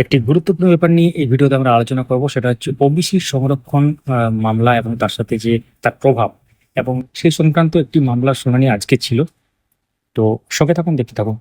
একটি গুরুত্বপূর্ণ ব্যাপার নিয়ে এই ভিডিওতে আমরা আলোচনা করব, সেটা হচ্ছে ওবিসি সংরক্ষণ মামলা এবং তার সাথে যে তার প্রভাব এবং সেই সংক্রান্ত একটি মামলার শুনানি আজকে ছিল। তো সঙ্গে থাকুন, দেখতে থাকুন।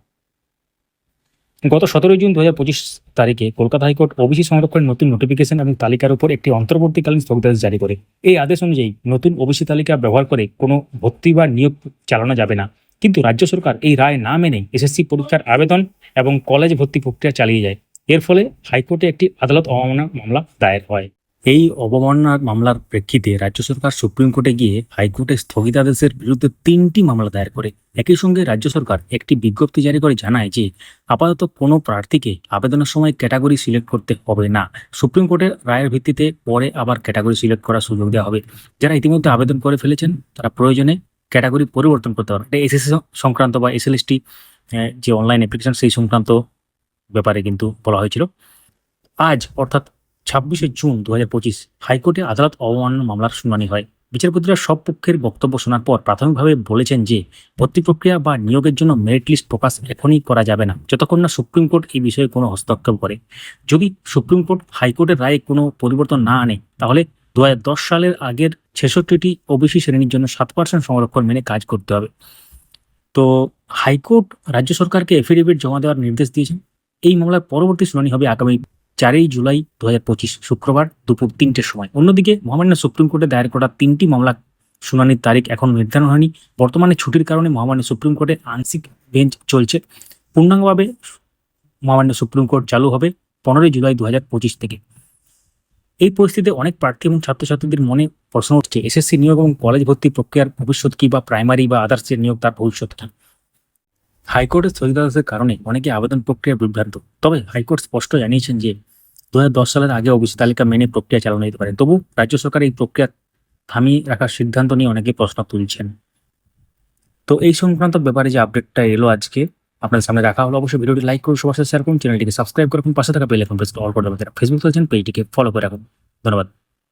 গত সতেরোই জুন দু হাজার পঁচিশ তারিখে কলকাতা হাইকোর্ট ওবিসি সংরক্ষণের নতুন নোটিফিকেশন এবং তালিকার উপর একটি অন্তর্বর্তীকালীন স্থগিতাদেশ জারি করে। এই আদেশ অনুযায়ী নতুন ওবিসি তালিকা ব্যবহার করে কোনো ভর্তি বা নিয়োগ চালানো যাবে না। কিন্তু রাজ্য সরকার এই রায় না মেনে এসএসসি পরীক্ষার আবেদন এবং কলেজ ভর্তি প্রক্রিয়া চালিয়ে যায়। এর ফলে হাইকোর্টে একটি আদালত অবমাননা মামলা দায়ের হয়। এই অবমাননার মামলার প্রেক্ষিতে রাজ্য সরকার সুপ্রিম কোর্টে গিয়ে হাইকোর্টে স্থগিতাদেশের বিরুদ্ধে তিনটি মামলা দায়ের করে। একই সঙ্গে রাজ্য সরকার একটি বিজ্ঞপ্তি জারি করে জানায় যে, আপাতত কোনো প্রার্থীকে আবেদনের সময় ক্যাটাগরি সিলেক্ট করতে হবে না। সুপ্রিম কোর্টের রায়ের ভিত্তিতে পরে আবার ক্যাটাগরি সিলেক্ট করার সুযোগ দেওয়া হবে। যারা ইতিমধ্যে আবেদন করে ফেলেছেন, তারা প্রয়োজনে ক্যাটাগরি পরিবর্তন করতে পারবে এটা এসএসসি সংক্রান্ত বা এসএলএসটি যে অনলাইন অ্যাপ্লিকেশন সেই সংক্রান্ত ব্যাপারে কিন্তু বলা হয়েছিল। আজ, অর্থাৎ ছাব্বিশে জুন দু হাজার পঁচিশ, হাইকোর্টে আদালত অবমাননা মামলার শুনানি হয়। বিচারপতিরা সব পক্ষের বক্তব্য শোনার পর প্রাথমিকভাবে বলেছেন যে, ভর্তি প্রক্রিয়া বা নিয়োগের জন্য মেরিট লিস্ট প্রকাশ এখনই করা যাবে না। যতক্ষণ না সুপ্রিম কোর্ট এই বিষয়ে কোনো হস্তক্ষেপ করে। যদি সুপ্রিম কোর্ট হাইকোর্টের রায়ে কোনো পরিবর্তন না আনে, তাহলে দু সালের আগের ছেষট্টিটি ওবিসি শ্রেণির জন্য সাত পার্সেন্ট সংরক্ষণ মেনে কাজ করতে হবে। তো হাইকোর্ট রাজ্য সরকারকে এফিডেভিট জমা দেওয়ার নির্দেশ দিয়েছেন এই মামলার পরবর্তী শুনানি হবে আগামী চারই জুলাই দু হাজার পঁচিশ শুক্রবার দুপুর তিনটের সময়। অন্যদিকে মহামান্য সুপ্রিম কোর্টে দায়ের করা তিনটি মামলা শুনানির তারিখ এখন নির্ধারণ হয়নি। বর্তমানে ছুটির কারণে মহামান্য সুপ্রিম কোর্টে আংশিক বেঞ্চ চলছে। পূর্ণাঙ্গভাবে মহামান্য সুপ্রিম কোর্ট চালু হবে পনেরোই জুলাই দু হাজার পঁচিশ থেকে। এই পরিস্থিতিতে অনেক প্রার্থী এবং ছাত্রছাত্রীদের মনে প্রশ্ন উঠছে, এসএসসি নিয়োগ এবং কলেজ ভর্তি প্রক্রিয়ার ভবিষ্যৎ কি বা প্রাইমারি বা আদার্সের নিয়োগ তার ভবিষ্যৎ হাইকোর্টের স্থগিতাদেশের কারণে অনেকে আবেদন প্রক্রিয়া বিভ্রান্ত। তবে হাইকোর্ট স্পষ্ট জানিয়েছেন যে দু হাজার দশ সালের আগে ওবিসি তালিকা মেনে প্রক্রিয়া চালানো যেতে পারে। তবু রাজ্য সরকার এই প্রক্রিয়া থামিয়ে রাখার সিদ্ধান্ত নিয়ে অনেকে প্রশ্ন তুলছেন। তো এই সংক্রান্ত ব্যাপারে যে আপডেটটা এলো আজকে, আপনাদের সামনে রাখা হলো। অবশ্যই ভিডিওটি লাইক করুন, সবার সাথে শেয়ার করুন, চ্যানেলটিকে সাবস্ক্রাইব করুন, পাশে থাকা বেল এখন প্রেস অল করে ফেসবুক পেজটিকে ফলো করে রাখুন। ধন্যবাদ।